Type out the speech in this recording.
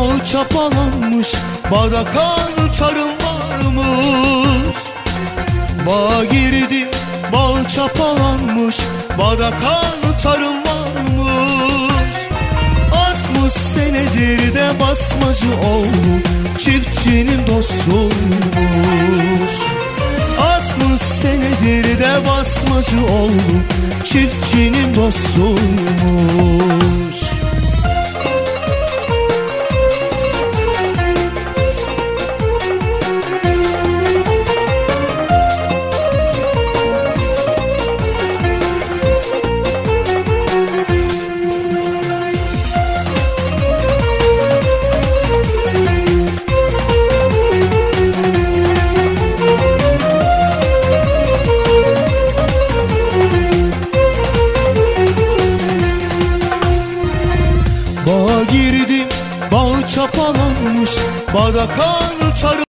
Bağ çapalanmış Badakan tarım varmış. Bağ girdim Bağ çapalanmış Badakan tarım varmış. 60 senedir de basmacı oldu Çiftçinin dostuymuş. 60 senedir de basmacı oldu Çiftçinin dostuymuş Bağ çapalanmış Badakan tarım